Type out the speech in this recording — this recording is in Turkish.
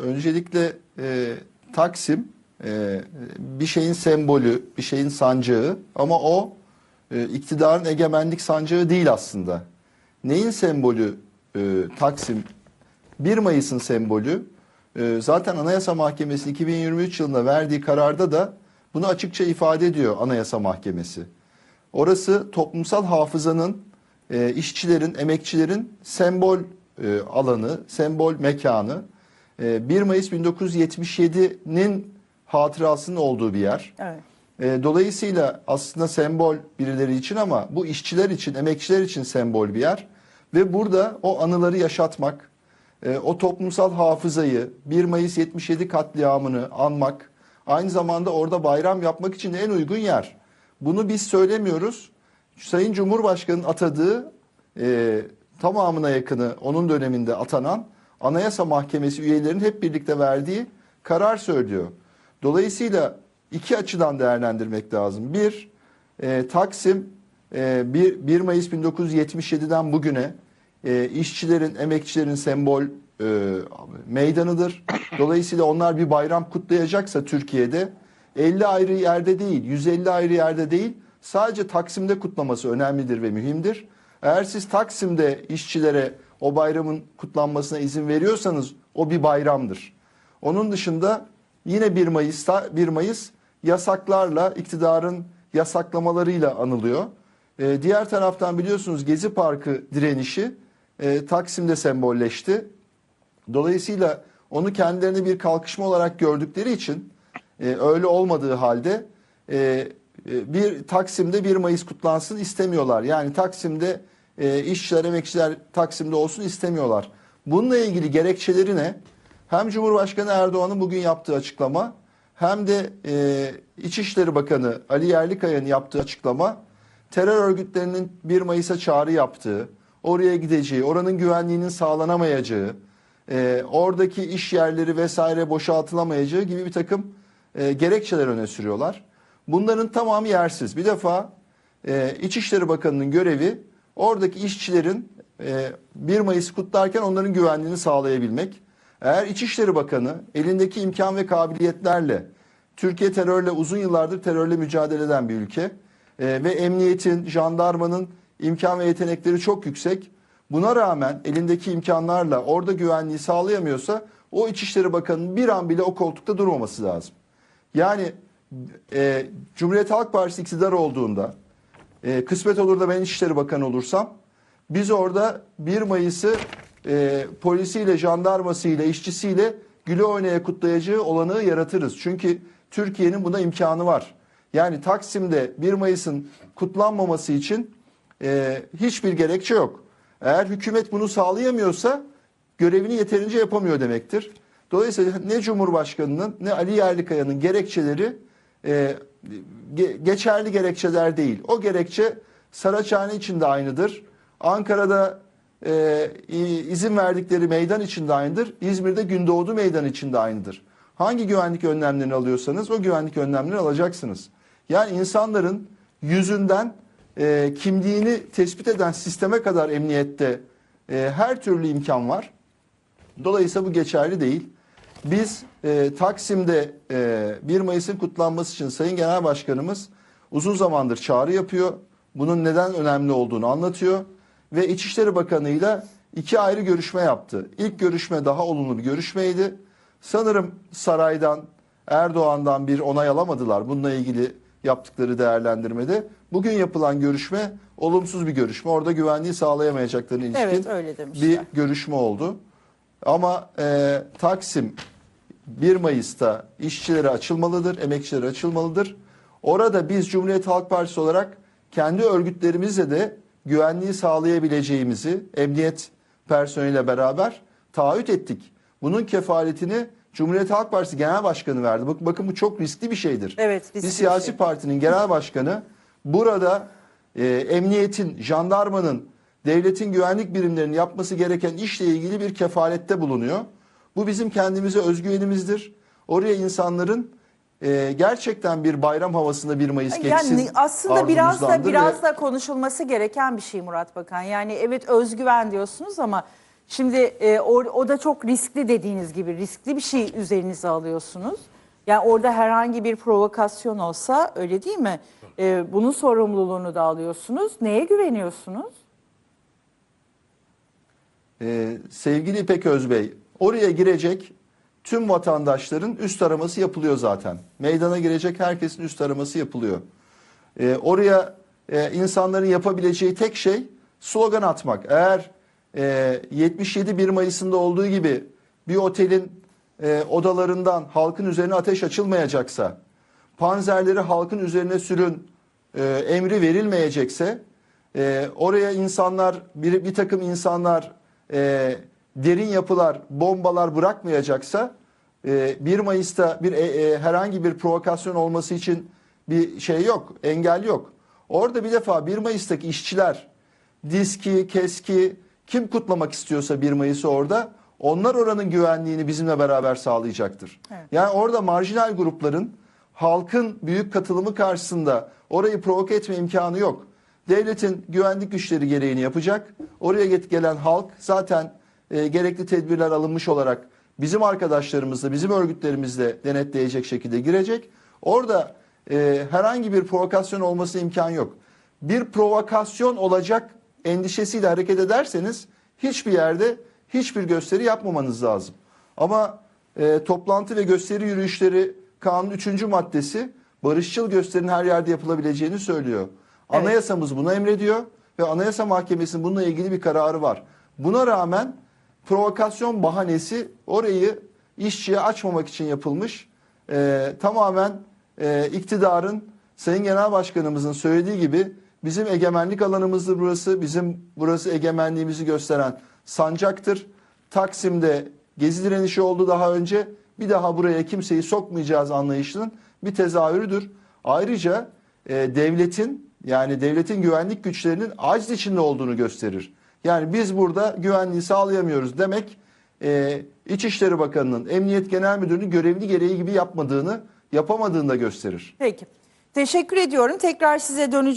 öncelikle e, Taksim e, bir şeyin sembolü, bir şeyin sancağı ama o e, iktidarın egemenlik sancağı değil aslında. Neyin sembolü e, Taksim? 1 Mayıs'ın sembolü. E, zaten Anayasa Mahkemesi 2023 yılında verdiği kararda da bunu açıkça ifade ediyor Anayasa Mahkemesi. Orası toplumsal hafızanın, e, işçilerin, emekçilerin sembol e, alanı, sembol mekanı. E, 1 Mayıs 1977'nin hatırasının olduğu bir yer. Evet. E, dolayısıyla aslında sembol birileri için ama bu işçiler için, emekçiler için sembol bir yer. Ve burada o anıları yaşatmak, e, o toplumsal hafızayı, 1 Mayıs 77 katliamını anmak, aynı zamanda orada bayram yapmak için en uygun yer. Bunu biz söylemiyoruz. Sayın Cumhurbaşkanı'nın atadığı e, tamamına yakını onun döneminde atanan Anayasa Mahkemesi üyelerinin hep birlikte verdiği karar söylüyor. Dolayısıyla iki açıdan değerlendirmek lazım. Bir, e, Taksim e, 1, 1 Mayıs 1977'den bugüne e, işçilerin, emekçilerin sembol e, meydanıdır. Dolayısıyla onlar bir bayram kutlayacaksa Türkiye'de 50 ayrı yerde değil, 150 ayrı yerde değil, sadece Taksim'de kutlaması önemlidir ve mühimdir. Eğer siz Taksim'de işçilere o bayramın kutlanmasına izin veriyorsanız o bir bayramdır. Onun dışında yine 1 Mayıs'ta 1 Mayıs yasaklarla, iktidarın yasaklamalarıyla anılıyor. Ee, diğer taraftan biliyorsunuz Gezi Parkı direnişi e, Taksim'de sembolleşti. Dolayısıyla onu kendilerini bir kalkışma olarak gördükleri için e, öyle olmadığı halde e, e, bir Taksim'de 1 Mayıs kutlansın istemiyorlar. Yani Taksim'de e, işçiler, emekçiler Taksim'de olsun istemiyorlar. Bununla ilgili gerekçeleri ne? Hem Cumhurbaşkanı Erdoğan'ın bugün yaptığı açıklama hem de e, İçişleri Bakanı Ali Yerlikaya'nın yaptığı açıklama terör örgütlerinin 1 Mayıs'a çağrı yaptığı, oraya gideceği, oranın güvenliğinin sağlanamayacağı, e, oradaki iş yerleri vesaire boşaltılamayacağı gibi bir takım e, gerekçeler öne sürüyorlar. Bunların tamamı yersiz. Bir defa e, İçişleri Bakanı'nın görevi oradaki işçilerin e, 1 Mayıs kutlarken onların güvenliğini sağlayabilmek. Eğer İçişleri Bakanı elindeki imkan ve kabiliyetlerle Türkiye terörle uzun yıllardır terörle mücadele eden bir ülke e, ve emniyetin, jandarmanın imkan ve yetenekleri çok yüksek. Buna rağmen elindeki imkanlarla orada güvenliği sağlayamıyorsa o İçişleri Bakanı'nın bir an bile o koltukta durmaması lazım. Yani e, Cumhuriyet Halk Partisi iktidar olduğunda e, kısmet olur da ben İçişleri Bakanı olursam biz orada 1 Mayıs'ı e, polisiyle, jandarmasıyla, işçisiyle güle oynaya kutlayacağı olanağı yaratırız. Çünkü Türkiye'nin buna imkanı var. Yani Taksim'de 1 Mayıs'ın kutlanmaması için e, hiçbir gerekçe yok. Eğer hükümet bunu sağlayamıyorsa görevini yeterince yapamıyor demektir. Dolayısıyla ne Cumhurbaşkanı'nın ne Ali Yerlikaya'nın gerekçeleri e, ge- geçerli gerekçeler değil. O gerekçe Saraçhane için de aynıdır. Ankara'da e, izin verdikleri meydan için de aynıdır. İzmir'de Gündoğdu Meydanı için de aynıdır. Hangi güvenlik önlemlerini alıyorsanız o güvenlik önlemlerini alacaksınız. Yani insanların yüzünden e, kimliğini tespit eden sisteme kadar emniyette e, her türlü imkan var. Dolayısıyla bu geçerli değil. Biz e, Taksim'de e, 1 Mayıs'ın kutlanması için Sayın Genel Başkanımız uzun zamandır çağrı yapıyor. Bunun neden önemli olduğunu anlatıyor. Ve İçişleri Bakanı'yla iki ayrı görüşme yaptı. İlk görüşme daha olumlu bir görüşmeydi. Sanırım saraydan, Erdoğan'dan bir onay alamadılar bununla ilgili yaptıkları değerlendirmede. Bugün yapılan görüşme olumsuz bir görüşme. Orada güvenliği sağlayamayacaklarına ilişkin Evet, öyle demişler. bir görüşme oldu. Ama e, Taksim 1 Mayıs'ta işçilere açılmalıdır, emekçilere açılmalıdır. Orada biz Cumhuriyet Halk Partisi olarak kendi örgütlerimizle de güvenliği sağlayabileceğimizi emniyet personeliyle beraber taahhüt ettik. Bunun kefaletini Cumhuriyet Halk Partisi Genel Başkanı verdi. Bakın, bakın bu çok riskli bir şeydir. Evet, riskli bir bir siyasi şey. partinin genel başkanı burada e, emniyetin, jandarmanın, devletin güvenlik birimlerinin yapması gereken işle ilgili bir kefalette bulunuyor. Bu bizim kendimize özgüvenimizdir. Oraya insanların e, gerçekten bir bayram havasında 1 Mayıs geçsin. Yani aslında biraz da arzumuzdandır biraz ve da konuşulması gereken bir şey Murat Bakan. Yani evet özgüven diyorsunuz ama Şimdi e, o, o da çok riskli dediğiniz gibi riskli bir şey üzerinize alıyorsunuz. Yani orada herhangi bir provokasyon olsa öyle değil mi? E, bunun sorumluluğunu da alıyorsunuz. Neye güveniyorsunuz? Ee, sevgili İpek Özbey, oraya girecek tüm vatandaşların üst araması yapılıyor zaten. Meydana girecek herkesin üst araması yapılıyor. Ee, oraya e, insanların yapabileceği tek şey slogan atmak. Eğer e, 77 1 Mayıs'ında olduğu gibi bir otelin e, odalarından halkın üzerine ateş açılmayacaksa, panzerleri halkın üzerine sürün e, emri verilmeyecekse, e, oraya insanlar bir, bir takım insanlar e, derin yapılar, bombalar bırakmayacaksa, e, 1 Mayıs'ta bir e, e, herhangi bir provokasyon olması için bir şey yok, engel yok. Orada bir defa 1 Mayıs'taki işçiler, diski, keski, kim kutlamak istiyorsa 1 Mayıs'ı orada, onlar oranın güvenliğini bizimle beraber sağlayacaktır. Evet. Yani orada marjinal grupların halkın büyük katılımı karşısında orayı provoke etme imkanı yok. Devletin güvenlik güçleri gereğini yapacak. Oraya gelen halk zaten e, gerekli tedbirler alınmış olarak bizim arkadaşlarımızla, bizim örgütlerimizle denetleyecek şekilde girecek. Orada e, herhangi bir provokasyon olması imkan yok. Bir provokasyon olacak endişesiyle hareket ederseniz hiçbir yerde hiçbir gösteri yapmamanız lazım. Ama e, toplantı ve gösteri yürüyüşleri kanun 3. maddesi barışçıl gösterinin her yerde yapılabileceğini söylüyor. Evet. Anayasamız bunu emrediyor ve Anayasa Mahkemesi'nin bununla ilgili bir kararı var. Buna rağmen provokasyon bahanesi orayı işçiye açmamak için yapılmış. E, tamamen e, iktidarın Sayın Genel Başkanımızın söylediği gibi bizim egemenlik alanımızdır burası. Bizim burası egemenliğimizi gösteren sancaktır. Taksim'de gezi direnişi oldu daha önce. Bir daha buraya kimseyi sokmayacağız anlayışının bir tezahürüdür. Ayrıca e, devletin yani devletin güvenlik güçlerinin aciz içinde olduğunu gösterir. Yani biz burada güvenliği sağlayamıyoruz demek e, İçişleri Bakanı'nın, Emniyet Genel Müdürü'nün görevli gereği gibi yapmadığını, yapamadığını da gösterir. Peki. Teşekkür ediyorum. Tekrar size döneceğim.